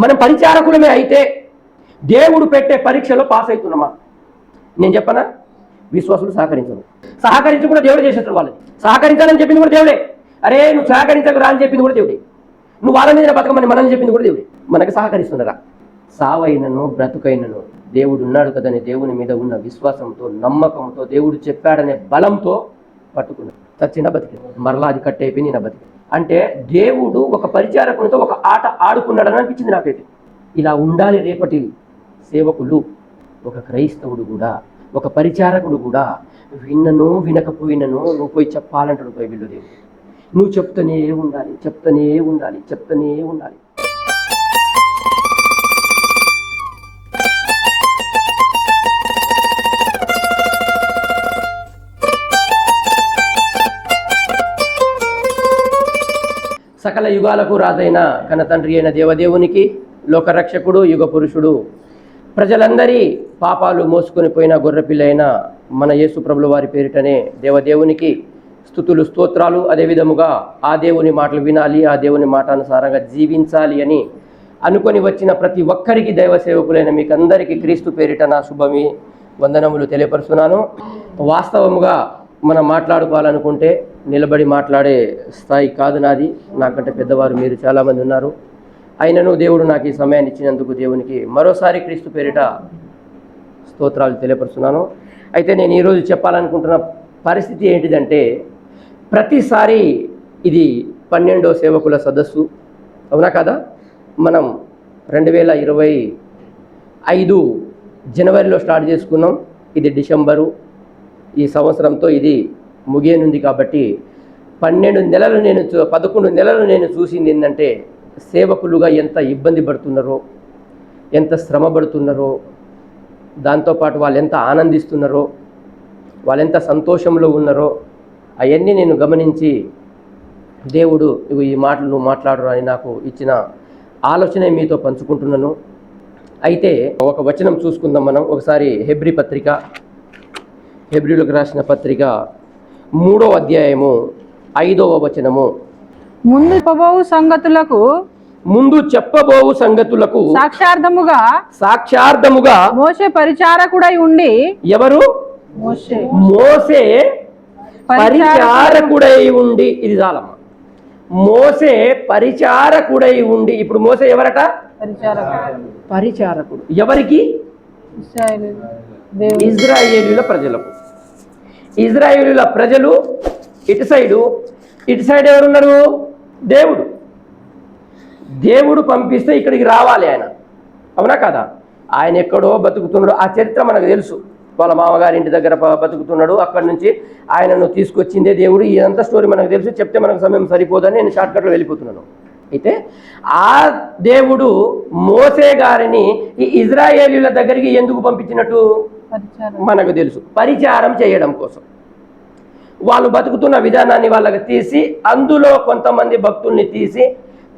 మనం పరిచారకులమే అయితే దేవుడు పెట్టే పరీక్షలో పాస్ అవుతున్నామా? నేను చెప్పనా? విశ్వాసులు సహకరించరు. సహకరించి కూడా దేవుడు చేసేస్తారు వాళ్ళని. సహకరించాలని చెప్పింది కూడా దేవుడే. అరే నువ్వు సహకరించకు రాని చెప్పింది కూడా దేవుడే. నువ్వు వాళ్ళ మీద బతకమని మనల్ని చెప్పింది కూడా దేవుడే. మనకు సహకరిస్తున్నారా? సావైనను బ్రతుకైనను దేవుడు ఉన్నాడు కదని దేవుని మీద ఉన్న విశ్వాసంతో నమ్మకంతో దేవుడు చెప్పాడనే బలంతో పట్టుకున్నాడు. చచ్చిన బతికి మరలా అది కట్టయిపోయి నేను బతికి అంటే దేవుడు ఒక పరిచారకునితో ఒక ఆట ఆడుకున్నాడని అనిపించింది నాకైతే. ఇలా ఉండాలి రేపటి సేవకులు. ఒక క్రైస్తవుడు కూడా ఒక పరిచారకుడు కూడా విన్నను వినకపోయినను నువ్వు పోయి చెప్పాలంటాడు బైబిల్లో దేవుడు. నువ్వు చెప్తూనే ఉండాలి చెప్తూనే ఉండాలి చెప్తూనే ఉండాలి. సకల యుగాలకు రాజైన కనతండ్రి అయిన దేవదేవునికి లోకరక్షకుడు యుగ పురుషుడు ప్రజలందరి పాపాలు మోసుకొని పోయిన గొర్రెపిల్ల అయిన మన యేసు ప్రభుల వారి పేరిటనే దేవదేవునికి స్థుతులు స్తోత్రాలు. అదేవిధముగా ఆ దేవుని మాటలు వినాలి ఆ దేవుని మాటానుసారంగా జీవించాలి అని అనుకొని వచ్చిన ప్రతి ఒక్కరికి దైవ సేవకులైన మీకు అందరికీ క్రీస్తు పేరిట నా శుభమి వందనములు తెలియపరుస్తున్నాను. వాస్తవముగా మనం మాట్లాడుకోవాలనుకుంటే నిలబడి మాట్లాడే స్థాయి కాదు నాది. నాకంటే పెద్దవారు మీరు చాలామంది ఉన్నారు. అయినను దేవుడు నాకు ఈ సమయాన్ని ఇచ్చినందుకు దేవునికి మరోసారి క్రీస్తు పేరిట స్తోత్రాలు తెలియపరుస్తున్నాను. అయితే నేను ఈరోజు చెప్పాలనుకుంటున్న పరిస్థితి ఏంటిదంటే ప్రతిసారి ఇది పన్నెండో సేవకుల సదస్సు. అవునా కదా? మనం రెండు వేల ఇరవై ఐదు జనవరిలో స్టార్ట్ చేసుకున్నాం. ఇది డిసెంబరు. ఈ సంవత్సరంతో ఇది ముగియనుంది కాబట్టి పన్నెండు నెలలు నేను చూ- పదకొండు నెలలు నేను చూసింది ఏంటంటే సేవకులుగా ఎంత ఇబ్బంది పడుతున్నారో ఎంత శ్రమ పడుతున్నారో దాంతోపాటు వాళ్ళు ఎంత ఆనందిస్తున్నారో వాళ్ళు ఎంత సంతోషంలో ఉన్నారో అవన్నీ నేను గమనించి దేవుడు ఈ మాటలు నువ్వు మాట్లాడరు అని నాకు ఇచ్చిన ఆలోచన మీతో పంచుకుంటున్నాను. అయితే ఒక వచనం చూసుకుందాం మనం. ఒకసారి హెబ్రి పత్రిక హెబ్రిలకు రాసిన పత్రిక మూడో అధ్యాయము ఐదవ వచనము. ముందు చెప్పబోవు సంగతులకు ముందు చెప్పబోవు సంగతులకు సాక్షార్థముగా సాక్షార్థముగా మోసే పరిచారకుడై ఉండి ఎవరు? మోసే పరిచారకుడై ఉండి ఇది చాలమ్మ. మోసే పరిచారకుడై ఉండి ఇప్పుడు మోసే ఎవరట? పరిచారకుడు. ఎవరికి? ఇజ్రాయేలీల ప్రజలకు. ఇజ్రాయేలీల ప్రజలు ఇటు సైడు ఇటు సైడ్ ఎవరున్నారు? దేవుడు. దేవుడు పంపిస్తే ఇక్కడికి రావాలి ఆయన. అవునా కదా? ఆయన ఎక్కడో బతుకుతున్నాడు. ఆ చరిత్ర మనకు తెలుసు. వాళ్ళ మామగారి ఇంటి దగ్గర బతుకుతున్నాడు. అక్కడి నుంచి ఆయనను తీసుకొచ్చిందే దేవుడు. ఇదంతా స్టోరీ మనకు తెలుసు. చెప్తే మనకు సమయం సరిపోదని నేను షార్ట్కట్లో వెళ్ళిపోతున్నాను. అయితే ఆ దేవుడు మోసే గారిని ఈ ఇజ్రాయేలీల దగ్గరికి ఎందుకు పంపించినట్టు? మనకు తెలుసు. పరిచారం చేయడం కోసం. వాళ్ళు బతుకుతున్న విధానాన్ని వాళ్ళకి తీసి అందులో కొంతమంది భక్తుల్ని తీసి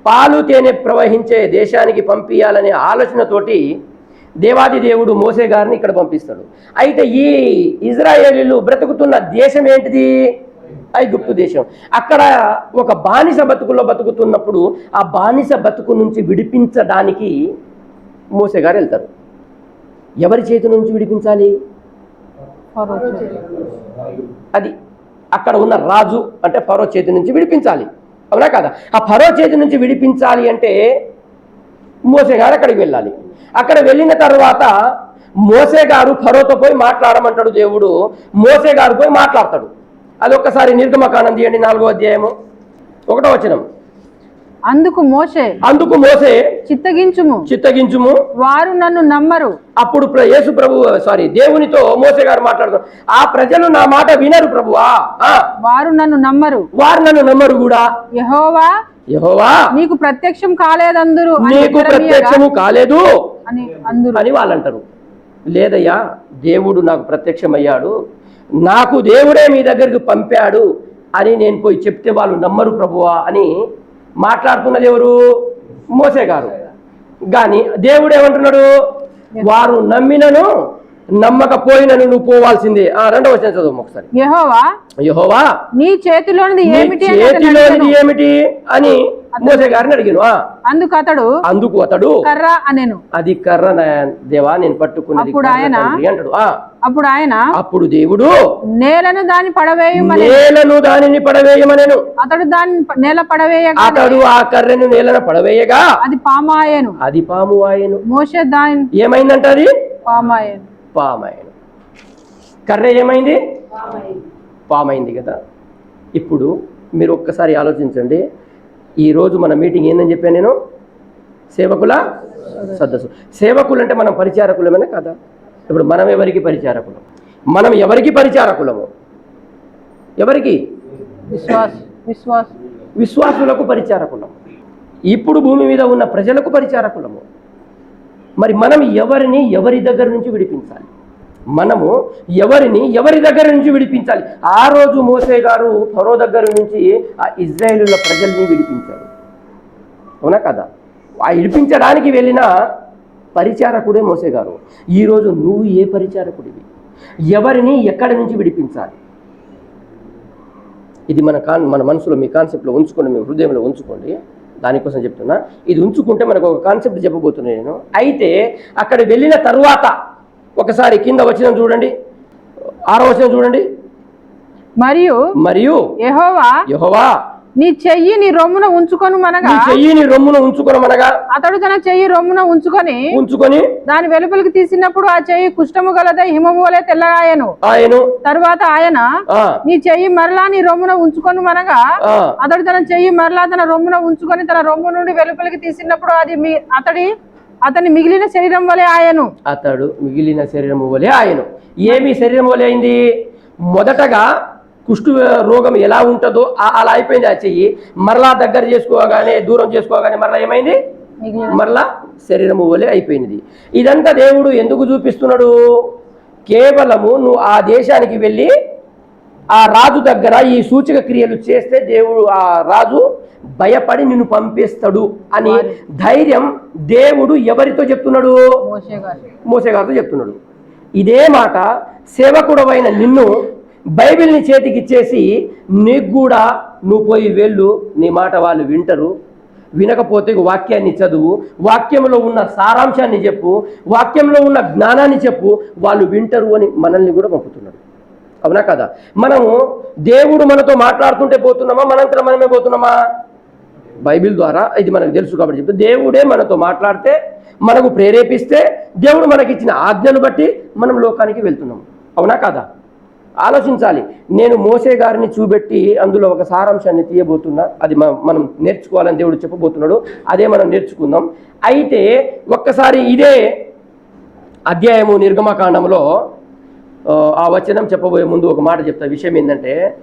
పాలు తేనె ప్రవహించే దేశానికి పంపించాలనే ఆలోచనతోటి దేవాది దేవుడు మోసే గారిని ఇక్కడ పంపిస్తాడు. అయితే ఈ ఇజ్రాయేలీలు బ్రతుకుతున్న దేశం ఏంటిది? ఐగుప్తు దేశం. అక్కడ ఒక బానిస బతుకులో బతుకుతున్నప్పుడు ఆ బానిస బతుకు నుంచి విడిపించడానికి మోసే గారు వెళ్తారు. ఎవరి చేతి నుంచి విడిపించాలి. అది అక్కడ ఉన్న రాజు అంటే ఫరో చేతి నుంచి విడిపించాలి. అవునా కదా? ఆ ఫరో చేతి నుంచి విడిపించాలి అంటే మోసే గారు అక్కడికి వెళ్ళాలి. అక్కడ వెళ్ళిన తర్వాత మోసే గారు ఫరోతో పోయి మాట్లాడమంటాడు దేవుడు. మోసే గారు పోయి మాట్లాడతాడు. అది ఒక్కసారి నిర్గమకాండం తీయండి నాలుగో అధ్యాయము ఒకటో వచనం. అందుకు మోసే అందుకు మోసే చిత్తగించుము. చిత్తగించుము. వారు నన్ను నమ్మరు. అప్పుడు యేసు ప్రభు సారీ దేవునితో మోసే గారు మాట్లాడుతారు ఆ ప్రజలు నా మాట వినరు ప్రభువా. వారు నన్ను నమ్మరు. వారు నన్ను నమ్మరు కూడా. యెహోవా యహోవా నీకు ప్రత్యక్షం కాలేదందురు అని నీకు ప్రత్యక్షము కాలేదు అని అందురు. అని వాళ్ళు అంటారు లేదయ్యా దేవుడు నాకు ప్రత్యక్షమయ్యాడు. నాకు దేవుడే మీ దగ్గరికి పంపాడు అని నేను పోయి చెప్తే వాళ్ళు నమ్మరు ప్రభువా అని మాట్లాడుతున్నది ఎవరు? మోసే గారు. కానీ దేవుడు ఏమంటున్నాడు? వారు నమ్మినను నమ్మకపోయినను నువ్వు పోవాల్సిందే. ఆ రెండవ వచనం చదువు ఒకసారి. యెహోవా యహోవా నీ చేతిలోనిది ఏమిటి చేతిలోనిది. ఏమిటి అని మోసే గారిని అడిగాను అందుకు అతడు అందుకు అతడు కర్ర అనెను. అది కర్ర దేవా నేను పట్టుకున్నది అప్పుడు ఆయన- అంటాడు అప్పుడు ఆయన అప్పుడు దేవుడు నేలను దాని పడవేయమని నేలను దానిని పడవేయమనెను. అతడు దాని నేల పడవేయగా అతడు ఆ కర్రెను నేలను పడవేయగా అది పామాయను అది పాము ఆయను. మోసే దాని ఏమైందంట అది? పామాయను పామాయను కర్ర ఏమైంది? పామైంది కదా. ఇప్పుడు మీరు ఒక్కసారి ఆలోచించండి ఈరోజు మన మీటింగ్ ఏందని చెప్పాను నేను? సేవకుల సదస్సు. సేవకులు అంటే మనం పరిచారకులమేనా కదా? ఇప్పుడు మనం ఎవరికి పరిచారకులం? మనం ఎవరికి పరిచారకులము? ఎవరికి? విశ్వాస విశ్వాస. విశ్వాసులకు పరిచారకులము ఇప్పుడు భూమి మీద ఉన్న ప్రజలకు పరిచారకులము. మరి మనం ఎవరిని ఎవరి దగ్గర నుంచి విడిపించాలి? మనము ఎవరిని ఎవరి దగ్గర నుంచి విడిపించాలి? ఆ రోజు మోసే గారు ఫరో దగ్గర నుంచి ఆ ఇజ్రాయేలుల ప్రజల్ని విడిపించాడు అవునా కదా? ఆ విడిపించడానికి వెళ్ళిన పరిచారకుడే మోసే గారు. ఈరోజు నువ్వు ఏ పరిచారకుడివి? ఎవరిని ఎక్కడి నుంచి విడిపించాలి? ఇది మన కాన్ మన మనసులో మీ కాన్సెప్ట్లో ఉంచుకోండి మీ హృదయంలో ఉంచుకోండి. దానికోసం చెప్తున్నా. ఇది ఉంచుకుంటే మనకు ఒక కాన్సెప్ట్ చెప్పబోతున్నాను నేను. అయితే అక్కడ వెళ్ళిన తరువాత ఒకసారి కింద వచ్చిన చూడండి. ఆరో వచనం చూడండి. మరియు మరియు యెహోవా యెహోవా నీ చెయ్యి నీ రొమ్మున ఉంచుకొని మనగా. నీ చెయ్యిని రొమ్మును ఉంచుకొనమనగా అతడు తన చెయ్యి రొమ్మున ఉంచుకొని ఉంచుకొని దాని వెలుపలికి తీసినప్పుడు ఆ చెయ్యి కుష్టము గలదై హిమము వలె తెల్లగాయను. ఆయను. తరువాత ఆయన నీ చెయ్యి మరలా నీ రొమ్మున ఉంచుకొని మనగా. అతడు తన చెయ్యి మరలా తన రొమ్మున ఉంచుకొని తన రొమ్ము నుండి వెలుపలికి తీసినప్పుడు అది మీ అతడి అతని మిగిలిన శరీరం వలె ఆయను. అతడు మిగిలిన శరీరము వలె ఆయను. ఏమి శరీరం వలె అయింది? మొదటగా కుష్టు రోగం ఎలా ఉంటుందో అలా అయిపోయింది ఆ చెయ్యి. మరలా దగ్గర చేసుకోగానే దూరం చేసుకోగానే మరలా ఏమైంది? మరలా శరీరము వలె అయిపోయింది. ఇదంతా దేవుడు ఎందుకు చూపిస్తున్నాడు? కేవలము నువ్వు ఆ దేశానికి వెళ్ళి ఆ రాజు దగ్గర ఈ సూచక క్రియలు చేస్తే దేవుడు ఆ రాజు భయపడి నిన్ను పంపిస్తాడు అని ధైర్యం దేవుడు ఎవరితో చెప్తున్నాడు? మోషే గారు. మోసే గారితో చెప్తున్నాడు. ఇదే మాట సేవకుడవైన నిన్ను బైబిల్ని చేతికి ఇచ్చేసి నీకు కూడా నువ్వు పోయి వెళ్ళు నీ మాట వాళ్ళు వింటరు. వినకపోతే వాక్యాన్ని చదువు వాక్యంలో ఉన్న సారాంశాన్ని చెప్పు వాక్యంలో ఉన్న జ్ఞానాన్ని చెప్పు వాళ్ళు వింటరు అని మనల్ని కూడా పంపుతున్నాడు. అవునా కదా? మనము దేవుడు మనతో మాట్లాడుతుంటే పోతున్నామా? మనంతరం మనమే పోతున్నామా? బైబిల్ ద్వారా ఇది మనకు తెలుసు కాబట్టి చెప్తే దేవుడే మనతో మాట్లాడితే మనకు ప్రేరేపిస్తే దేవుడు మనకిచ్చిన ఆజ్ఞను బట్టి మనం లోకానికి వెళ్తున్నాం. అవునా కదా? ఆలోచించాలి. నేను మోసే గారిని చూపెట్టి అందులో ఒక సారాంశాన్ని తీయబోతున్నా. అది మనం నేర్చుకోవాలని దేవుడు చెప్పబోతున్నాడు. అదే మనం నేర్చుకుందాం. అయితే ఒక్కసారి ఇదే అధ్యాయము నిర్గమకాండంలో ఆ, ఆ వచనం చెప్పబోయే ముందు ఒక మాట చెప్తా. విషయం ఏంటంటే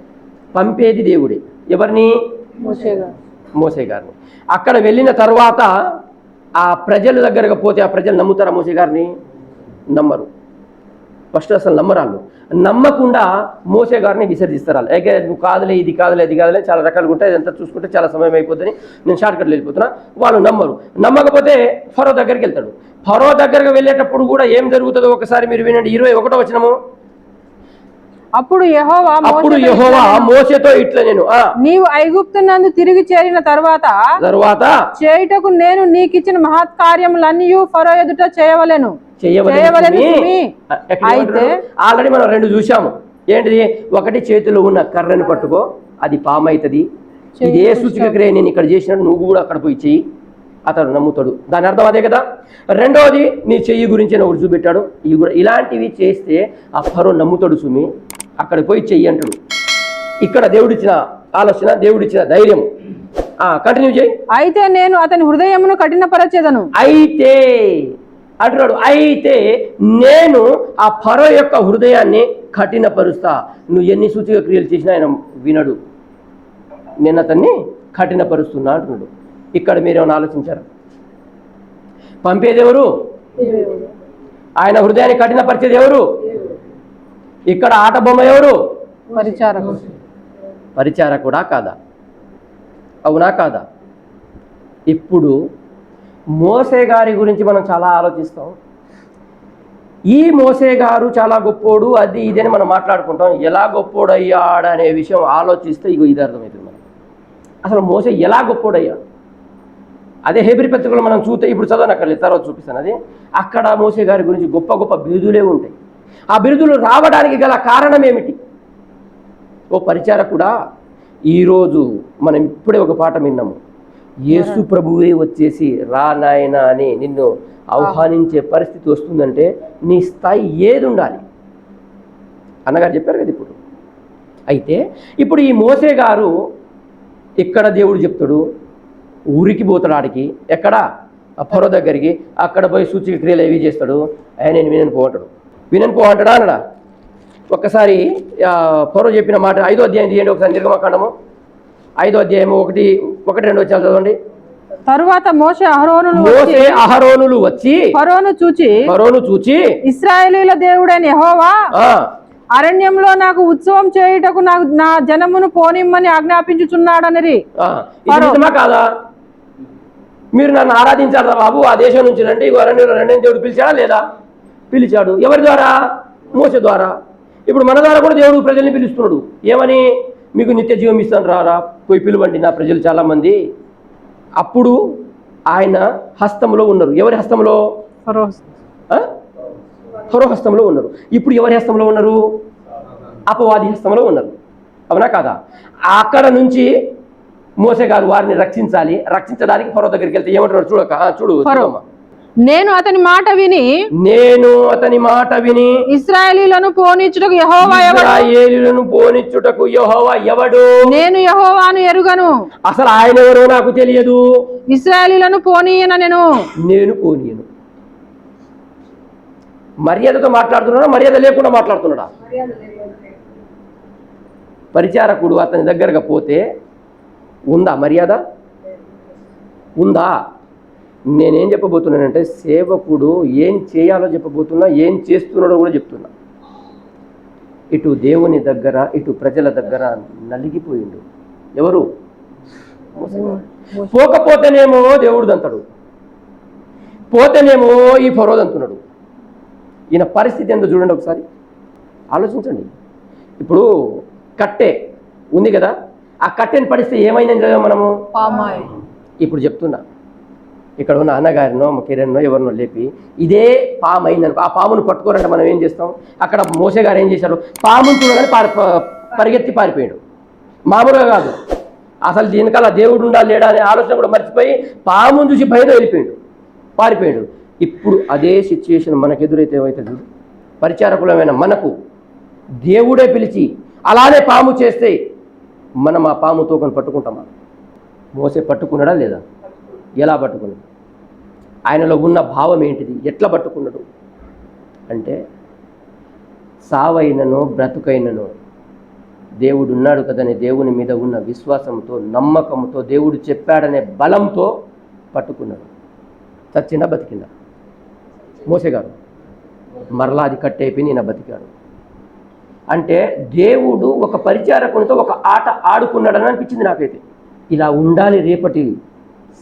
పంపేది దేవుడే. ఎవరిని? మోషే గారు. మోసే గారిని. అక్కడ వెళ్ళిన తర్వాత ఆ ప్రజల దగ్గరకు పోతే ఆ ప్రజలు నమ్ముతారా మోసే గారిని? నమ్మరు. ఫస్ట్ అసలు నమ్మరాళ్ళు నమ్మకుండా మోసే గారిని విసర్జిస్తారు వాళ్ళు. అయితే నువ్వు కాదులే ఇది కాదులే ఇది కాదులే చాలా రకాలుగా ఉంటాయి ఇదంతా చూసుకుంటే చాలా సమయం అయిపోతుంది నేను షార్ట్ కట్లు వెళ్ళిపోతున్నా. వాళ్ళు నమ్మరు. నమ్మకపోతే ఫరో దగ్గరికి వెళ్తాడు. ఫరో దగ్గరకు వెళ్ళేటప్పుడు కూడా ఏం జరుగుతుందో ఒకసారి మీరు వినండి. ఇరవై ఒకటో వచ్చినము అప్పుడు యెహోవా అప్పుడు యెహోవా మోసేతో ఇట్లా నేను ఆ. నీవు ఐగుప్తు నందు తిరిగి చేరిన తర్వాత తరువాత చేయుటకు నేను నీకిచ్చిన మహత్ కార్యములన్నీ ఫరో ఎదుట చేయవలెను. అయితే? ఆల్రెడీ మనం రెండు చూసాము ఏంటిది? ఒకటి చేతిలో ఉన్న కర్రను పట్టుకో అది పామైతుంది ఇదే సూచిక క్రియ నేను ఇక్కడ చేసినట్టు నువ్వు కూడా అక్కడ పోయి చెయ్యి. అతడు నమ్ముతాడు. దాని అర్థం అదే కదా? రెండవది నీ చెయ్యి గురించి ఒకటి చూపెట్టాడు. ఇవి కూడా ఇలాంటివి చేస్తే ఆ ఫరో నమ్ముతాడు సుమి. అక్కడ పోయి చెయ్యి అంటాడు. ఇక్కడ దేవుడిచ్చిన ఆలోచన దేవుడిచ్చిన ధైర్యం. కంటిన్యూ చేయి అయితే నేను అతని హృదయమును కఠినపరచెదను. అయితే అంటున్నాడు అయితే నేను ఆ ఫరో యొక్క హృదయాన్ని కఠినపరుస్తా. నువ్వు ఎన్ని సూచిక క్రియలు చేసినా ఆయన వినడు. నేను అతన్ని కఠినపరుస్తున్నా అంటున్నాడు. ఇక్కడ మీరేమైనా ఆలోచించారా? పంపేది ఎవరు? ఆయన హృదయాన్ని కఠినపరిచేది ఎవరు? ఇక్కడ ఆట బొమ్మ ఎవరు? పరిచారకుడు. పరిచారకుడా కాదా? అవునా కాదా? ఇప్పుడు మోసే గారి గురించి మనం చాలా ఆలోచిస్తాం. ఈ మోసే గారు చాలా గొప్పోడు అది ఇది అని మనం మాట్లాడుకుంటాం. ఎలా గొప్పోడయ్యాడు అనే విషయం ఆలోచిస్తే ఇగో ఇది అర్థమవుతుంది మనకు. అసలు మోసే ఎలా గొప్పోడయ్యాడు? అదే హేబ్రి పత్రికలో మనం చూస్తే ఇప్పుడు చదవనక్కర్లేదు తర్వాత చూపిస్తాను. అది అక్కడ మోసే గారి గురించి గొప్ప గొప్ప బిరుదులే ఉంటాయి. ఆ బిరుదులు రావడానికి గల కారణం ఏమిటి? ఓ పరిచారకుడా ఈరోజు మనం ఇప్పుడే ఒక పాట విన్నాము. యేసు ప్రభువే వచ్చేసి రా నాయనా అని నిన్ను ఆహ్వానించే పరిస్థితి వస్తుందంటే నీ స్థాయి ఏది ఉండాలి? అన్నగారు చెప్పారు కదా ఇప్పుడు. అయితే ఇప్పుడు ఈ మోసే గారు ఇక్కడ దేవుడు చెప్తాడు? ఊరికి పోతాడు ఆడికి ఎక్కడ పొర దగ్గరికి అక్కడ పోయి సూచిక క్రియలు ఏవి చేస్తాడు? ఆయన నేను వినను పో అంటాడు. వినను పో అంటాడా అనడా ఒక్కసారి పొర చెప్పిన మాట ఐదో అధ్యాయం తీయండి ఒకసారి నిర్గమకాండము ఐదో అధ్యాయము ఒకటి ఒకటి రెండు వచ్చాలు చదవండి. తరువాత మోషే అహరోను మోసే అహరోనులు వచ్చి ఫరోను చూచి ఫరోను చూచి ఇస్రాయేలీల దేవుడైన యెహోవా అరణ్యంలో నాకు ఉత్సవం చేయుటకు నాకు నా జనమును పోనిమ్మని ఆజ్ఞాపించుచున్నాడనిరి. కాదా? మీరు నన్ను ఆరాధించారా బాబు? ఆ దేశం నుంచి రండి రండి అని దేవుడు పిలిచాడా లేదా? పిలిచాడు. ఎవరి ద్వారా? మోస ద్వారా. ఇప్పుడు మన ద్వారా కూడా దేవుడు ప్రజల్ని పిలుస్తున్నాడు. ఏమని? మీకు నిత్య జీవం ఇస్తాను రారా పోయి పిలువండి నా ప్రజలు చాలామంది. అప్పుడు ఆయన హస్తంలో ఉన్నారు. ఎవరి హస్తంలో? ఫరో హస్తంలో ఉన్నారు. ఇప్పుడు ఎవరి హస్తంలో ఉన్నారు? అపవాది హస్తంలో ఉన్నారు. అవునా కాదా? అక్కడ నుంచి మోసే గారు వారిని రక్షించాలి. రక్షించడానికి ఫరో దగ్గరికి వెళ్తే ఏమంటున్నాడు చూడక చూడు. నేను అతని మాట విని నేను అతని మాట విని ఇస్రాయేలీలను పోనిచ్చుటకు యెహోవా పోనిచ్చుటకు యెహోవా ఎవడు? నేను యెహోవాను ఎరుగను. అసలు ఆయన ఎవరో నాకు తెలియదు. ఇస్రాయేలీలను పోనీయన నేను. నేను పోనీయను. మర్యాదతో మాట్లాడుతున్నాడా? మర్యాద లేకుండా మాట్లాడుతున్నాడా? పరిచారకుడు అతని దగ్గరగా పోతే ఉందా మర్యాద? ఉందా? నేనేం చెప్పబోతున్నానంటే సేవకుడు ఏం చేయాలో చెప్పబోతున్నా ఏం చేస్తున్నాడో కూడా చెప్తున్నా. ఇటు దేవుని దగ్గర ఇటు ప్రజల దగ్గర నలిగిపోయిండు. ఎవరు? పోకపోతేనేమో దేవుడు దంతడు పోతేనేమో ఈ ఫరోద్ అంటున్నాడు ఈయన పరిస్థితి ఏందో చూడండి ఒకసారి. ఆలోచించండి. ఇప్పుడు కట్టె ఉంది కదా? ఆ కట్టెని పడిస్తే ఏమైందని చదివాం మనము? ఇప్పుడు చెప్తున్నా. ఇక్కడ ఉన్న అన్నగారినో మా కిరణ్నో ఎవరినో లేపి ఇదే పాము అయిందనుకో ఆ పామును పట్టుకోరంటే మనం ఏం చేస్తాం? అక్కడ మోసే గారు ఏం చేశారు? పామును చూడగానే పారి పరిగెత్తి పారిపోయాడు. మామూలుగా కాదు. అసలు దీనికల్లా దేవుడు ఉండాలి లేడా అనే ఆలోచన కూడా మర్చిపోయి పామును చూసి భయం వెళ్ళిపోయాడు. పారిపోయాడు. ఇప్పుడు అదే సిచ్యుయేషన్ మనకు ఎదురైతే ఏమవుతుంది. పరిచారకులమైన మనకు దేవుడే పిలిచి అలానే పాము చేస్తే మనం ఆ పాము తోకను పట్టుకుంటామా? మోసే పట్టుకున్నాడా లేదా? ఎలా పట్టుకున్నాడు? ఆయనలో ఉన్న భావం ఏంటిది? ఎట్లా పట్టుకున్నాడు? అంటే సావైనను బ్రతుకైనను దేవుడు ఉన్నాడు కదనే దేవుని మీద ఉన్న విశ్వాసంతో నమ్మకంతో దేవుడు చెప్పాడనే బలంతో పట్టుకున్నాడు. చచ్చిందా బతికిందా మోసేగాడు మరలా అది కట్టేపి నేను బతికాడు. అంటే దేవుడు ఒక పరిచారకునితో ఒక ఆట ఆడుకున్నాడని అనిపించింది నాకైతే. ఇలా ఉండాలి రేపటి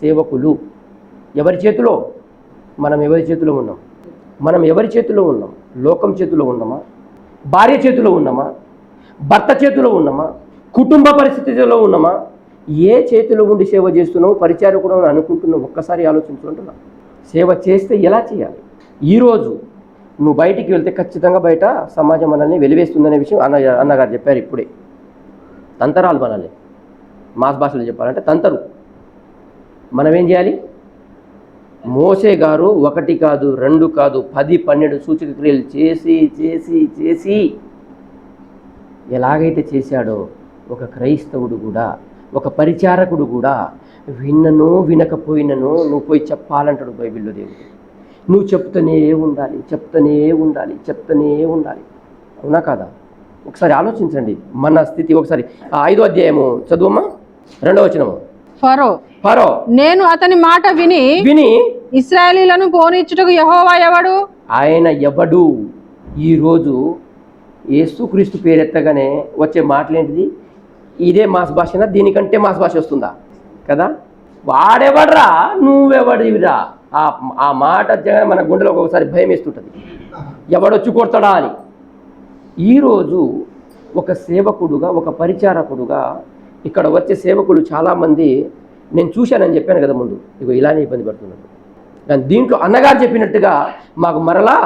సేవకులు. ఎవరి చేతిలో? మనం ఎవరి చేతిలో ఉన్నాం? మనం ఎవరి చేతిలో ఉన్నాం? లోకం చేతిలో ఉన్నామా? భార్య చేతిలో ఉన్నామా? భర్త చేతిలో ఉన్నామా? కుటుంబ పరిస్థితిలో ఉన్నామా? ఏ చేతిలో ఉండి సేవ చేస్తున్నావు? పరిచారకుడు అని అనుకుంటున్నావు? ఒక్కసారి ఆలోచించుకుంటున్నా సేవ చేస్తే ఎలా చేయాలి? ఈరోజు నువ్వు బయటికి వెళ్తే ఖచ్చితంగా బయట సమాజం మనల్ని వెలివేస్తుందనే విషయం అన్న అన్నగారు చెప్పారు ఇప్పుడే. తంతరాలు మనల్ని. మాస్ భాషలో చెప్పాలంటే తంతరు. మనం ఏం చేయాలి? మోసే గారు ఒకటి కాదు రెండు కాదు పది పన్నెండు సూచక క్రియలు చేసి చేసి చేసి ఎలాగైతే చేశాడో ఒక క్రైస్తవుడు కూడా ఒక పరిచారకుడు కూడా విన్నను వినకపోయినను నువ్వు పోయి చెప్పాలంటాడు బైబిల్లో దేవుడు. నువ్వు చెప్తూనే ఉండాలి చెప్తూనే ఉండాలి చెప్తూనే ఉండాలి. అవునా కాదా? ఒకసారి ఆలోచించండి. మన స్థితి ఒకసారి. ఐదో అధ్యాయము చదువమ్మా? రెండవ వచనము. ఫరో ఫరో. నేను అతని మాట విని విని ఇస్రాయేలీలను పోనిచ్చుటకు యెహోవా ఎవడు? ఆయన ఎవడు? ఈరోజు యేసుక్రీస్తు పేరెత్తగానే వచ్చే మాటలేంటిది? ఇదే మాస్ భాషనా? దీనికంటే మాస్ భాష వస్తుందా? కదా? వాడెవడ్రా? నువ్వెవడివిరా? ఆ ఆ మాట జగన్ మన గుండెలో ఒకసారి భయం వేస్తుంటుంది. ఎవడొచ్చి కొడతాడా అని. ఈరోజు ఒక సేవకుడుగా ఒక పరిచారకుడుగా ఇక్కడ వచ్చే సేవకులు చాలామంది నేను చూశానని చెప్పాను కదా ముందు. ఇగో ఇలానే ఇబ్బంది పడుతున్నాడు కానీ దీంట్లో అన్నగారు చెప్పినట్టుగా మాకు మరలా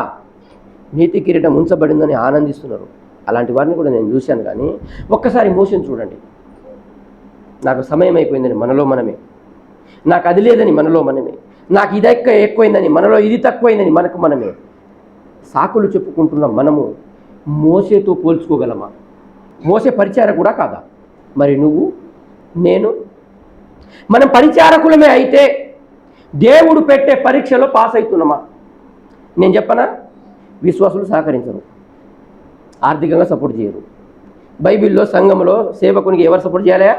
నీతి కిరీటం ఉంచబడిందని ఆనందిస్తున్నారు. అలాంటి వారిని కూడా నేను చూశాను కానీ ఒక్కసారి మోషన్ చూడండి. నాకు సమయం అయిపోయిందని మనలో మనమే. నాకు అది లేదని మనలో మనమే. నాకు ఇది ఎక్కువ ఎక్కువైందని మనలో ఇది తక్కువైందని మనకు మనమే. సాకులు చెప్పుకుంటున్న మనము మోసేతో పోల్చుకోగలమా? మోసే పరిచార కూడా కాదా? మరి నువ్వు? నేను? మనం పరిచారకులమే అయితే దేవుడు పెట్టే పరీక్షలో పాస్ అవుతున్నామా నేను చెప్పనా? విశ్వాసులు సహకరించరు. ఆర్థికంగా సపోర్ట్ చేయరు. బైబిల్లో సంఘంలో సేవకునికి ఎవరు సపోర్ట్ చేయాలా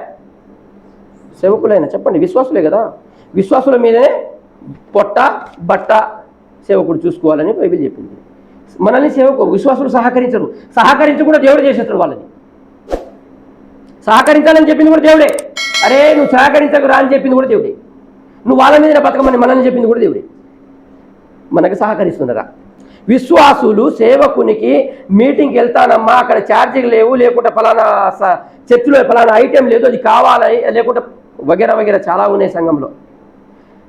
సేవకులైనా చెప్పండి విశ్వాసులే కదా. విశ్వాసుల మీదనే పొట్ట బట్ట సేవకుడు చూసుకోవాలని బైబిల్ చెప్పింది. మనల్ని సేవకు విశ్వాసులు సహకరించరు. సహకరించి కూడా దేవుడు చేసేస్తాడు వాళ్ళని. సహకరించాలని చెప్పింది కూడా దేవుడే. అరే నువ్వు సహకరించకు రా అని చెప్పింది కూడా దేవుడే. నువ్వు వాళ్ళ మీద బతకమని మనల్ని చెప్పింది కూడా దేవుడే. మనకు సహకరిస్తున్నారా? విశ్వాసులు సేవకునికి మీటింగ్కి వెళ్తానమ్మా అక్కడ ఛార్జీలు లేవు లేకుంటే ఫలానా చర్చిలో ఫలానా ఐటెం లేదు అది కావాలి లేకుంటే వగేర వగేర చాలా ఉన్నాయి సంఘంలో.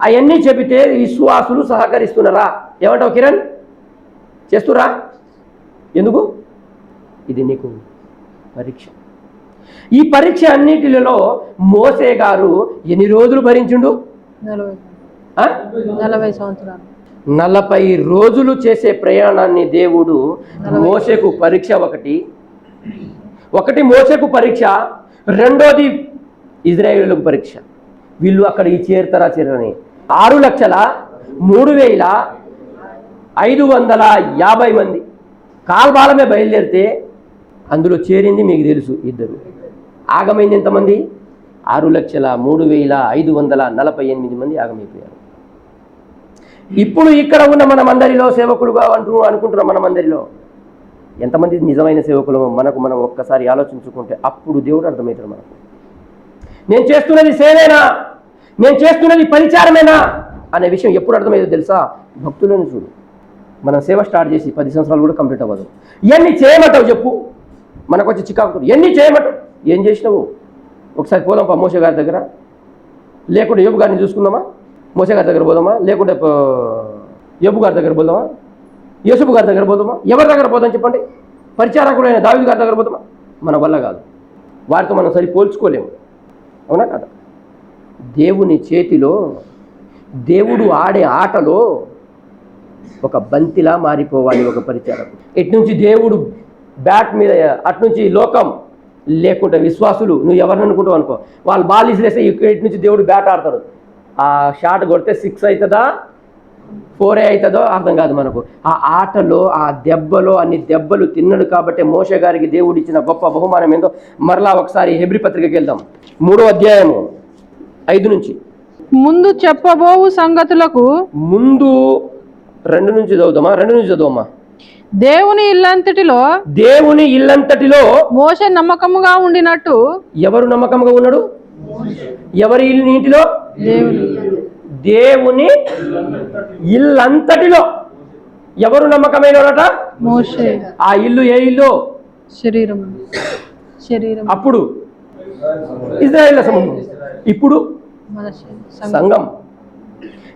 అవన్నీ చెబితే విశ్వాసులు సహకరిస్తున్నారా? ఏమంటావు కిరణ్? చేస్తురా ఎందుకు? ఇది నీకు పరీక్ష. ఈ పరీక్ష అన్నిటిలో మోసే గారు ఎన్ని రోజులు భరించుండు? నలభై. సంవత్సరాలు. నలభై రోజులు చేసే ప్రయాణాన్ని దేవుడు మోసకు పరీక్ష ఒకటి. ఒకటి మోసకు పరీక్ష రెండోది ఇజ్రాయేలులకు పరీక్ష. వీళ్ళు అక్కడికి చేరుతారా చేరని ఆరు లక్షల మూడు వేల ఐదు వందల యాభై మంది. కాల్బాలమే బయలుదేరితే అందులో చేరింది మీకు తెలుసు ఇద్దరు. ఆగమైంది ఎంతమంది? ఆరు లక్షల మూడు వేల ఐదు వందల నలభై ఎనిమిది మంది ఆగమైపోయారు. ఇప్పుడు ఇక్కడ ఉన్న మనమందరిలో సేవకులుగా అంటూ అనుకుంటున్నాం మనమందరిలో ఎంతమంది నిజమైన సేవకులు? మనకు మనం ఒక్కసారి ఆలోచించుకుంటే అప్పుడు దేవుడు అర్థమవుతాడు మనకు. నేను చేస్తున్నది సేవేనా? నేను చేస్తున్నది పరిచారమేనా అనే విషయం ఎప్పుడు అర్థమయ్యేదో తెలుసా? భక్తులను చూడు. మనం సేవ స్టార్ట్ చేసి పది సంవత్సరాలు కూడా కంప్లీట్ అవ్వదు. ఎన్ని చేయమంటావు చెప్పు. మనకు వచ్చి చికాకు ఎన్ని చేయమంటావు? ఏం చేసినావు? ఒకసారి పోదాం పా మోసే గారి దగ్గర. లేకుంటే యోబు గారిని చూసుకుందామా? మోసే గారి దగ్గర పోదామా? లేకుంటే యోబు గారి దగ్గర పోదామా? యేసుపు గారి దగ్గర పోదామా? ఎవరి దగ్గర పోదాం చెప్పండి? పరిచారకుడైన దావి గారి దగ్గర పోదామా? మన వల్ల కాదు. వారితో మనం సరి పోల్చుకోలేము. అవునా కదా? దేవుని చేతిలో దేవుడు ఆడే ఆటలో ఒక బంతిలా మారిపోవాలి ఒక పరిచారకు ఎట్నుంచి దేవుడు బ్యాట్ మీద అట్నుంచి లోకం లేకుంటే విశ్వాసులు నువ్వు ఎవరిని అనుకుంటావు అనుకో వాళ్ళు బాల్ ఇసిరేస్తే ఇటు నుంచి దేవుడు బ్యాట్ ఆడతాడు. ఆ షాట్ కొడితే సిక్స్ అవుతుందా? ఫోరే అవుతుందో అర్థం కాదు మనకు. ఆ ఆటలో ఆ దెబ్బలో అన్ని దెబ్బలు తిన్నాడు కాబట్టి మోష గారికి దేవుడు ఇచ్చిన గొప్ప బహుమానం ఏందో మరలా ఒకసారి హెబ్రి పత్రికకి వెళ్దాం. మూడో అధ్యాయము. ఐదు నుంచి. ముందు చెప్పబోవు సంగతులకు ముందు రెండు నుంచి చదువుదామా? రెండు నుంచి చదువుమా దేవుని ఇల్లంతటిలో దేవుని ఇల్లంతటిలో మోస నమ్మకముగా ఉండినట్టు ఎవరు నమ్మకంగా ఉన్నాడు? ఎవరి ఇల్లు ఇంటిలో దేవుని ఇల్లంతటిలో. ఎవరు నమ్మకమైనట మోసే ఆ ఇల్లు ఏ ఇల్లు? శరీరం శరీరం అప్పుడు ఇజ్రాయేల్ సమూహం. ఇప్పుడు. సంఘం.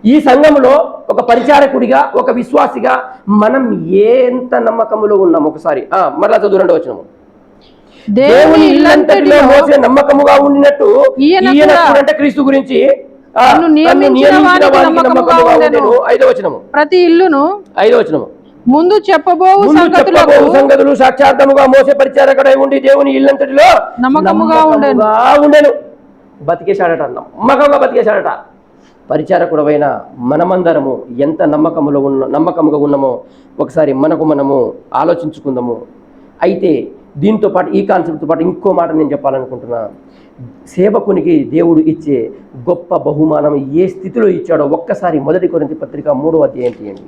ఈ సంఘంలో ఒక పరిచారకుడిగా ఒక విశ్వాసిగా మనం ఎంత నమ్మకములో ఉన్నాం ఒకసారి ఆ, మరలా చదువు రెండో వచ్చినాము దేవుని ఇల్లంతటిలో మోసే నమ్మకముగా ఉండినట్టు ఈయన అంటే క్రీస్తు గురించి ప్రతి ఇల్లును ఐదో వచనము. ముందు చెప్పబోవు చెప్పబోవు సంగతులు సాక్షాత్తముగా మోసే పరిచారకుడై ఉండి దేవుని ఇల్లంతటిలో నమ్మకముగా ఉండెను. నమ్మకముగా ఉండెను బతికేశాడట. నమ్మకంగా బతికేశాడట. పరిచారకుడమైన మనమందరము ఎంత నమ్మకములో ఉన్న నమ్మకముగా ఉన్నామో ఒకసారి మనకు మనము ఆలోచించుకుందాము. అయితే దీంతో పాటు ఈ కాన్సెప్ట్తో పాటు ఇంకో మాట నేను చెప్పాలనుకుంటున్నా. సేవకునికి దేవుడు ఇచ్చే గొప్ప బహుమానం ఏ స్థితిలో ఇచ్చాడో ఒక్కసారి మొదటి కొరింత పత్రిక మూడో అధ్యాయం తీయండి.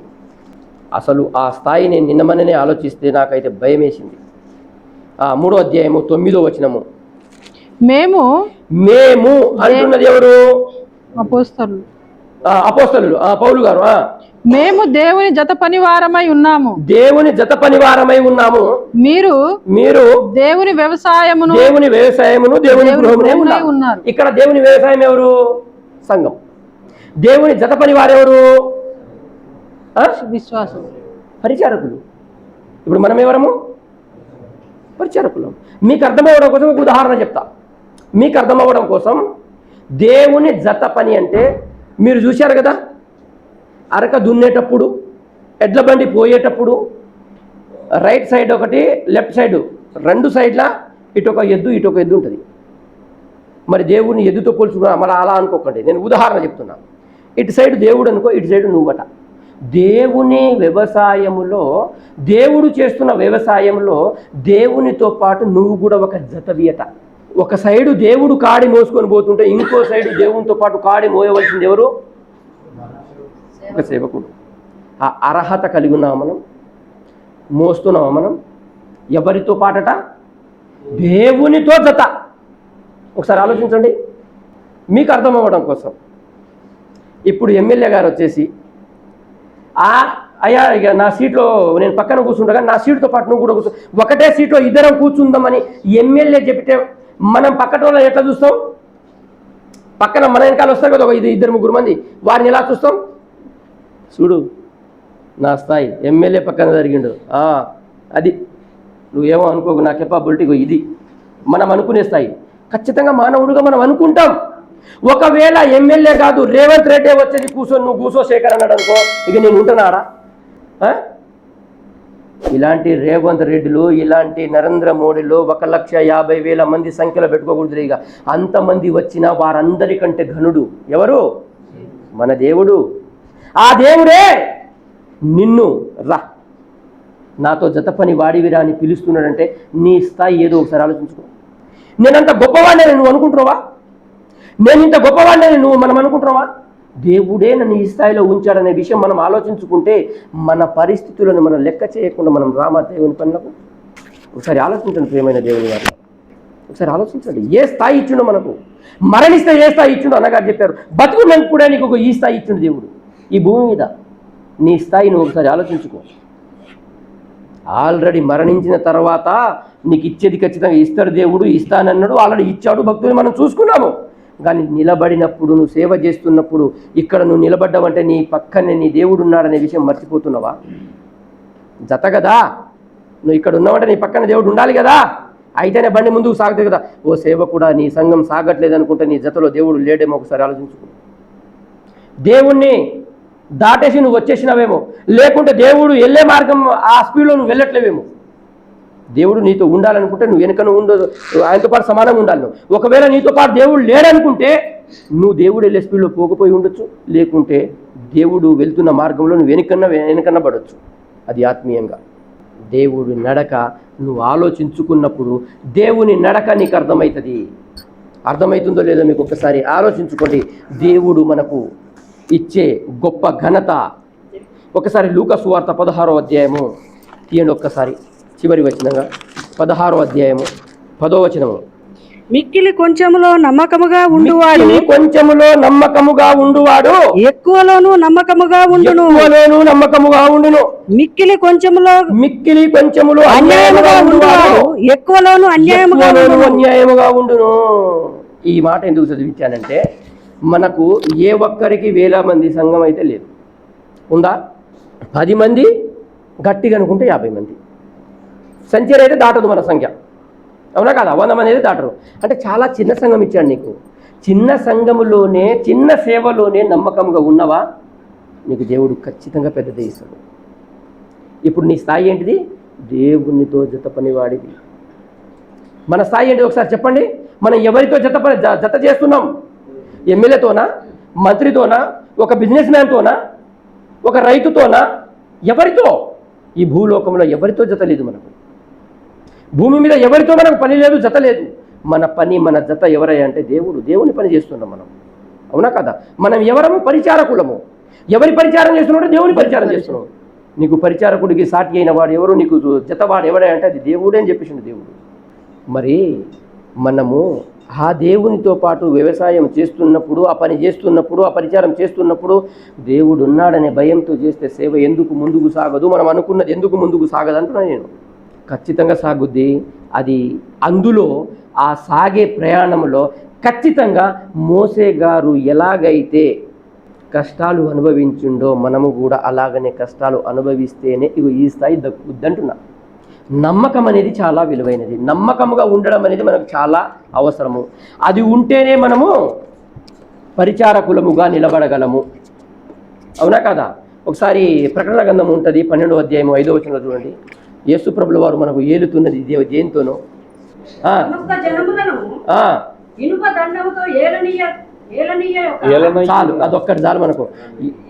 అసలు ఆ స్థాయి నేను నిన్నమననే ఆలోచిస్తే నాకైతే భయం వేసింది ఆ మూడో అధ్యాయము తొమ్మిదో వచనము. మేము మేము అంటున్నది ఎవరు? అపోస్తలు. ఆ పౌలు గారు మేము దేవుని జత పనివారమై ఉన్నాము. దేవుని జత పనివారమై ఉన్నాము. మీరు మీరు దేవుని వ్యవసాయమును దేవుని వ్యవసాయమును దేవుని గృహమునే ఉన్నారు. ఇక్కడ దేవుని వ్యవసాయం ఎవరు? సంఘం. దేవుని జత పని వారెవరు ఆ? విశ్వాసం పరిచారకులు. ఇప్పుడు మనం ఎవరము పరిచారకులం. మీకు అర్థమవ్వడం కోసం ఒక ఉదాహరణ చెప్తా. మీకు అర్థమవ్వడం కోసం దేవుని జత పని అంటే మీరు చూశారు కదా? అరక దున్నేటప్పుడు ఎడ్ల బండి పోయేటప్పుడు రైట్ సైడ్ ఒకటి లెఫ్ట్ సైడ్ రెండు సైడ్ల ఇటొక ఎద్దు ఇటు ఒక ఎద్దు ఉంటుంది. మరి దేవుడిని ఎద్దుతో పోల్చుకున్నా మళ్ళీ అలా అనుకోకండి. నేను ఉదాహరణ చెప్తున్నా. ఇటు సైడ్ దేవుడు అనుకో ఇటు సైడ్ నువ్వట. దేవుని వ్యవసాయములో దేవుడు చేస్తున్న వ్యవసాయంలో దేవునితో పాటు నువ్వు కూడా ఒక జతవియట ఒక సైడు దేవుడు కాడి మోసుకొని పోతుంటే ఇంకో సైడు దేవునితో పాటు కాడి మోయవలసింది ఎవరు? ఒక సేవకుడు. ఆ అర్హత కలిగి ఉన్నామా మనం మోస్తున్నామా మనం ఎవరితో పాటట? దేవునితో జత. ఒకసారి ఆలోచించండి. మీకు అర్థం అవ్వడం కోసం. ఇప్పుడు ఎమ్మెల్యే గారు వచ్చేసి ఆ అయ్యా ఇక నా సీట్లో నేను పక్కన కూర్చుండగా నా సీటుతో పాటు నువ్వు కూడా కూర్చో. ఒకటే సీట్లో ఇద్దరం కూర్చుందామని ఎమ్మెల్యే చెప్తే మనం పక్కటోళ్ళ ఎట్లా చూస్తాం? పక్కన మన వెనకాల వస్తారు కదా ఒక ఇది ఇద్దరు ముగ్గురు మంది. వారిని ఎలా చూస్తాం? చూడు నా స్థాయి ఎమ్మెల్యే పక్కన జరిగిండు. అది అది. నువ్వేమో అనుకోకు నా కెపాబిలిటీ ఇది. మనం అనుకునే స్థాయి. ఖచ్చితంగా మానవుడుగా మనం అనుకుంటాం. ఒకవేళ ఎమ్మెల్యే కాదు రేవంత్ రెడ్డి వచ్చేది కూర్చొని నువ్వు కూర్చో శేఖర్ అన్నాడు అనుకో ఇక నేను ఉంటున్నాడా? ఇలాంటి రేవంత్ రెడ్డిలు ఇలాంటి నరేంద్ర మోడీలు ఒక లక్ష యాభై వేల మంది సంఖ్యలో పెట్టుకోకూడదు ఇక. అంతమంది వచ్చిన వారందరికంటే ఘనుడు ఎవరు? మన దేవుడు. ఆ దేవుడే! నిన్ను రా. నాతో జత పని వాడివిరా అని పిలుస్తున్నాడంటే నీ స్థాయి ఏదో ఒకసారి ఆలోచించుకో. నేనంత గొప్పవాడిని నువ్వు అనుకుంటున్నావా? నేను ఇంత గొప్పవాడిని నువ్వు మనం అనుకుంటున్నావా? దేవుడే నన్ను ఈ స్థాయిలో ఉంచాడనే విషయం మనం ఆలోచించుకుంటే మన పరిస్థితులను మనం లెక్క చేయకుండా మనం రామ దేవుని పనులకు ఒకసారి ఆలోచించండి ప్రియమైన దేవుని గారు ఒకసారి ఆలోచించండి. ఏ స్థాయి ఇచ్చిండో మనకు? మరణిస్తే ఏ స్థాయి ఇచ్చిండో అన్నగారు చెప్పారు. బతుకున్నాక కూడా నీకు ఒక ఈ స్థాయి ఇచ్చిండు దేవుడు. ఈ భూమి మీద నీ స్థాయి నువ్వు ఒకసారి ఆలోచించుకో. ఆల్రెడీ మరణించిన తర్వాత నీకు ఇచ్చేది ఖచ్చితంగా ఇస్తాడు దేవుడు ఇస్తానన్నాడు ఆల్రెడీ ఇచ్చాడు భక్తులు మనం చూసుకున్నాము. కానీ నిలబడినప్పుడు నువ్వు సేవ చేస్తున్నప్పుడు ఇక్కడ నువ్వు నిలబడ్డావంటే నీ పక్కనే నీ దేవుడు ఉన్నాడనే విషయం మర్చిపోతున్నావా? జత కదా? నువ్వు ఇక్కడ ఉన్నావంటే నీ పక్కన దేవుడు ఉండాలి కదా? అయితేనే బండి ముందుకు సాగుతుంది కదా? ఓ సేవ కూడా నీ సంఘం సాగట్లేదు అనుకుంటే నీ జతలో దేవుడు లేడేమో ఒకసారి ఆలోచించుకో. దేవుణ్ణి దాటేసి నువ్వు వచ్చేసినావేమో. లేకుంటే దేవుడు వెళ్ళే మార్గం ఆ స్పీడ్లో నువ్వు వెళ్ళట్లేవేమో. దేవుడు నీతో ఉండాలనుకుంటే నువ్వు వెనుక ఉండదు ఆయనతో పాటు సమానంగా ఉండాలి నువ్వు. ఒకవేళ నీతో పాటు దేవుడు లేడనుకుంటే నువ్వు దేవుడు వెళ్ళే స్పీడ్లో పోకపోయి ఉండొచ్చు లేకుంటే దేవుడు వెళ్తున్న మార్గంలో నువ్వు వెనుకన్న వెనుకన్న పడవచ్చు అది ఆత్మీయంగా. దేవుడి నడక నువ్వు ఆలోచించుకున్నప్పుడు దేవుని నడక నీకు అర్థమవుతుంది. అర్థమవుతుందో లేదో మీకు ఒకసారి ఆలోచించుకోండి. దేవుడు మనకు ఇచ్చే గొప్ప ఘనత. ఒకసారి లూకసు వార్త పదహారో అధ్యాయము. తీయండి ఒక్కసారి. చివరి వచనంగా పదహారో అధ్యాయము పదో వచనము. మిక్కిలి కొంచెములో నమ్మకముగా ఉండువాడు. కొంచెములో నమ్మకముగా ఉండువాడు. ఎక్కువలోను నమ్మకముగా ఉండును. ఎక్కువలోను నమ్మకముగా ఉండును. మిక్కిలి కొంచెములో మిక్కిలి కొంచెములో అన్యాయముగా ఉండువాడు. ఎక్కువలోను అన్యాయముగా అన్యాయముగా ఉండును. ఈ మాట ఎందుకు చదివించానంటే మనకు ఏ ఒక్కరికి వేల మంది సంఘం అయితే లేదు. ఉందా? పది మంది గట్టిగా అనుకుంటే యాభై మంది. సంచరి అయితే దాటదు మన సంఖ్య. అవునా కాదు? అవనం అనేది దాటరు. అంటే చాలా చిన్న సంఘం ఇచ్చాడు నీకు. చిన్న సంఘములోనే చిన్న సేవలోనే నమ్మకంగా ఉన్నవా? నీకు దేవుడు ఖచ్చితంగా పెద్దదే ఇస్తాడు ఇప్పుడు నీ స్థాయి ఏంటిది? దేవునితో జత పనివాడివి మన స్థాయి ఏంటి ఒకసారి చెప్పండి. మనం ఎవరితో జత పని జత చేస్తున్నాం? ఎమ్మెల్యేతోనా? మంత్రితోనా? ఒక బిజినెస్ మ్యాన్తోనా? ఒక రైతుతోనా? ఎవరితో? ఈ భూలోకంలో ఎవరితో జత లేదు మనకు. భూమి మీద ఎవరితో మనకు పని లేదు జత లేదు. మన పని మన జత ఎవరయ్యా అంటే దేవుడు. దేవుని పని చేస్తున్నాం మనం. అవునా కదా? మనం ఎవరము? పరిచారకులము. ఎవరి పరిచారం చేస్తున్నాడు? దేవుని పరిచారం చేస్తున్నాడు. నీకు పరిచారకుడికి సాటి అయిన వాడు ఎవరు? నీకు జతవాడు ఎవడే అంటే అది దేవుడే అని చెప్పేసిండు దేవుడు. మరి మనము ఆ దేవునితో పాటు వ్యవసాయం చేస్తున్నప్పుడు ఆ పని చేస్తున్నప్పుడు ఆ పరిచారం చేస్తున్నప్పుడు దేవుడు ఉన్నాడనే భయంతో చేస్తే సేవ ఎందుకు ముందుకు సాగదు? మనం అనుకున్నది ఎందుకు ముందుకు సాగదు అంటున్నాను నేను. ఖచ్చితంగా సాగుద్ది. అది అందులో ఆ సాగే ప్రయాణంలో ఖచ్చితంగా మోసే గారు ఎలాగైతే కష్టాలు అనుభవించుండో మనము కూడా అలాగనే కష్టాలు అనుభవిస్తేనే ఇవి ఈ స్థాయి దక్కుద్దంటున్నా. నమ్మకం అనేది చాలా విలువైనది. నమ్మకముగా ఉండడం అనేది మనకు చాలా అవసరము. అది ఉంటేనే మనము పరిచారకులముగా నిలబడగలము. అవునా కదా? ఒకసారి ప్రకటన గంధం ఉంటుంది పన్నెండో అధ్యాయం ఐదో వచనంలో చూడండి. యేసు ప్రభుల వారు మనకు ఏలుతున్నది దేవ దేనితోనో? ఆ, సమస్త జనములను ఆ, ఇనుప దండముతో ఏలనీయ ఏలనీయ ఏలనై- చాలు అదొక్కటి చాలు మనకు.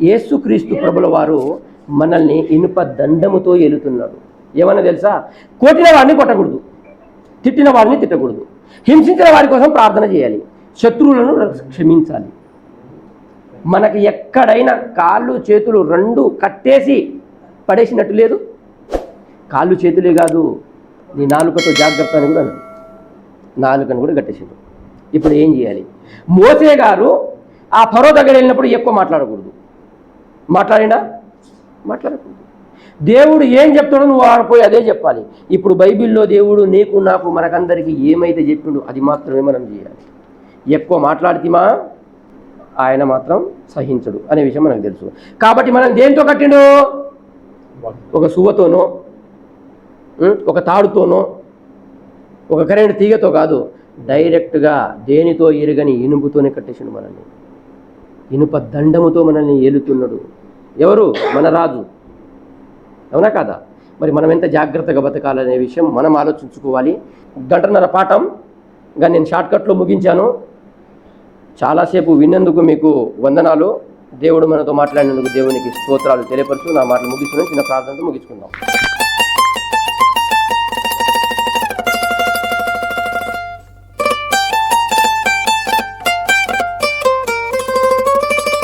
యేసు క్రీస్తు ప్రభుల వారు మనల్ని ఇనుప దండముతో ఏలుతున్నాడు ఏమన్నా తెలుసా? కొట్టిన వాడిని కొట్టకూడదు. తిట్టిన వాడిని తిట్టకూడదు. హింసించిన వారి కోసం ప్రార్థన చేయాలి. శత్రువులను క్షమించాలి. మనకి ఎక్కడైనా కాళ్ళు చేతులు రెండు కట్టేసి పడేసినట్టు లేదు? కాళ్ళు చేతులే కాదు నీ నాలుకతో జాగ్రత్త అని కూడా అన్నాడు. నాలుకను కూడా కట్టేసాడు. ఇప్పుడు ఏం చేయాలి? మోసే గారు ఆ ఫరో దగ్గర వెళ్ళినప్పుడు ఎక్కువ మాట్లాడకూడదు. మాట్లాడినా మాట్లాడకూడదు. దేవుడు ఏం చెప్తాడో నువ్వు ఆడిపోయి అదే చెప్పాలి. ఇప్పుడు బైబిల్లో దేవుడు నీకు నాకు మనకందరికీ ఏమైతే చెప్పిండు అది మాత్రమే మనం చేయాలి. ఎక్కువ మాట్లాడితేమా? ఆయన మాత్రం సహించడు అనే విషయం మనకు తెలుసు. కాబట్టి మనం దేంతో కట్టిండు? ఒక సువ్వతోనో ఒక తాడుతోనో ఒక కరెంట్ తీగతో కాదు డైరెక్ట్గా దేనితో ఎరగని ఇనుపుతోనే కట్టేసిండు మనల్ని. ఇనుప దండముతో మనల్ని ఏలుతున్నాడు. ఎవరు? మన రాజు. అవునా కాదా? మరి మనం ఎంత జాగ్రత్తగా బతకాలనే విషయం మనం ఆలోచించుకోవాలి. గంటన్నర పాఠం. ఇంకా నేను షార్ట్కట్లో ముగించాను. చాలాసేపు విన్నందుకు మీకు వందనాలు. దేవుడు మనతో మాట్లాడినందుకు దేవునికి స్తోత్రాలు. తెలియపరుచు నా మాటలు ముగిస్తున్నాను. చిన్న ప్రార్థనతో ముగించుకుందాం.